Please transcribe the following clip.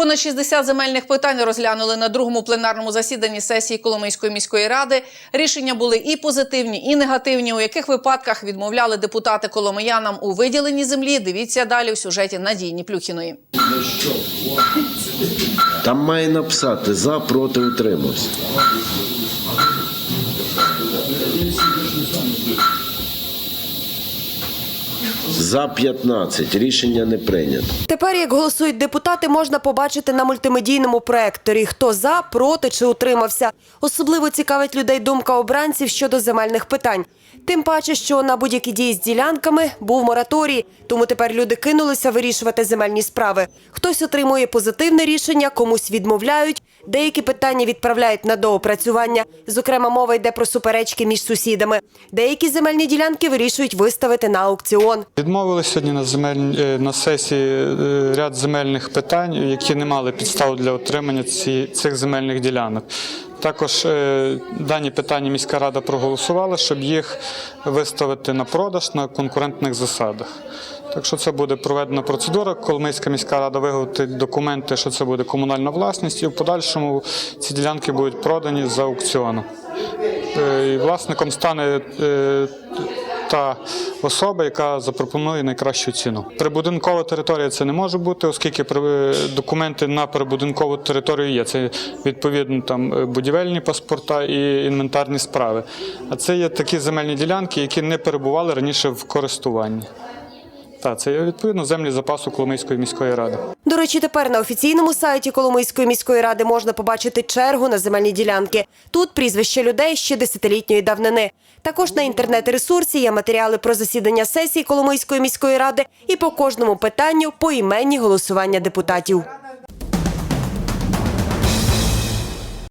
Понад 60 земельних питань розглянули на другому пленарному засіданні сесії Коломийської міської ради. Рішення були і позитивні, і негативні. У яких випадках відмовляли депутати коломиянам у виділенні землі? Дивіться далі у сюжеті Надії Ніплюхіної. Там має написати за, проти, утримався. За 15. Рішення не прийнято. Тепер, як голосують депутати, можна побачити на мультимедійному проекторі, хто за, проти чи утримався. Особливо цікавить людей думка обранців щодо земельних питань. Тим паче, що на будь-які дії з ділянками був мораторій, тому тепер люди кинулися вирішувати земельні справи. Хтось отримує позитивне рішення, комусь відмовляють. Деякі питання відправляють на доопрацювання. Зокрема, мова йде про суперечки між сусідами. Деякі земельні ділянки вирішують виставити на аукціон. Відмовили сьогодні на земель е, на сесії е, ряд земельних питань, які не мали підстав для отримання ці, цих земельних ділянок. Також е, дані питання міська рада проголосувала, щоб їх виставити на продаж на конкурентних засадах. Так що це буде проведена процедура. Коломийська міська рада виготовить документи, що це буде комунальна власність, і в подальшому ці ділянки будуть продані за аукціоном. І Власником стане та особа, яка запропонує найкращу ціну. Прибудинкова територія це не може бути, оскільки документи на прибудинкову територію є. Це відповідно там е, будівельні паспорта і інвентарні справи. А це є такі земельні ділянки, які не перебували раніше в користуванні. Так, це є відповідно землі запасу Коломийської міської ради. До речі, тепер на офіційному сайті Коломийської міської ради можна побачити чергу на земельні ділянки. Тут прізвище людей ще десятилітньої давнини. Також на інтернет-ресурсі є матеріали про засідання сесії Коломийської міської ради і по кожному питанню поіменні голосування депутатів.